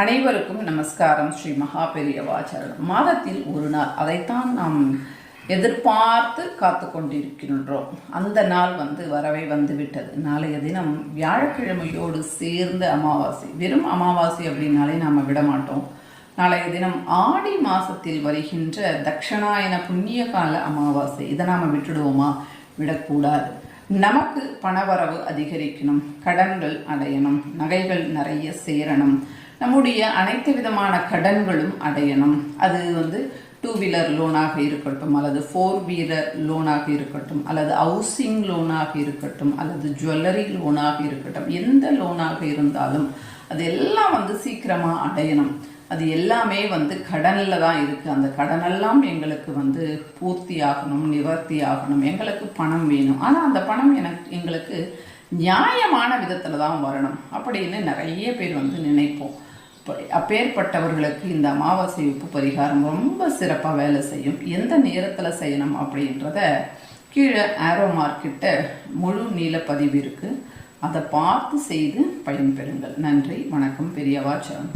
அனைவருக்கும் நமஸ்காரம். ஸ்ரீ மகா பெரியவாச்சரணம் மாதத்தில் ஒரு நாள் அதைத்தான் நாம் எதிர்பார்த்து காத்து கொண்டிருக்கின்றோம். அந்த நாள் வந்து வரவே வந்து விட்டது நாளைய தினம் வியாழக்கிழமையோடு சேர்ந்த அமாவாசை வெறும் அமாவாசை அப்படின்னாலே நாம் விட மாட்டோம் நாளைய தினம் ஆடி மாசத்தில் வருகின்ற தட்சணாயன புண்ணிய கால அமாவாசை இதை நாம் விட்டுடுவோமா? விடக்கூடாது. நமக்கு பணவரவு அதிகரிக்கணும் கடன்கள் அடையணும் நகைகள் நிறைய சேரணும். நம்முடைய அனைத்து விதமான கடன்களும் அடையணும். அது வந்து டூ வீலர் லோனாக இருக்கட்டும் அல்லது ஃபோர் வீலர் லோனாக இருக்கட்டும் அல்லது ஹவுசிங் லோனாக இருக்கட்டும் அல்லது ஜுவல்லரி லோனாக இருக்கட்டும் எந்த லோனாக இருந்தாலும் அது எல்லாம் வந்து சீக்கிரமாக அடையணும். அது எல்லாமே வந்து கடனில் தான் இருக்குது அந்த கடனெல்லாம் எங்களுக்கு வந்து பூர்த்தி ஆகணும் நிவர்த்தி ஆகணும் எங்களுக்கு பணம் வேணும். ஆனால் அந்த பணம் எனக்கு எங்களுக்கு நியாயமான விதத்தில் தான் வரணும். அப்படின்னு நிறைய பேர் வந்து நினைப்போம். அப்பேற்பட்டவர்களுக்கு இந்த அமாவாசை உப்பு பரிகாரம் ரொம்ப சிறப்பாக வேலை செய்யும். எந்த நேரத்தில் செய்யணும் அப்படின்றத கீழே ஆரோ மார்க்கிட்ட முழு நீல பதிவு இருக்குது அதை பார்த்து செய்து பயன்பெறுங்கள். நன்றி வணக்கம் பெரியவாச்சரம்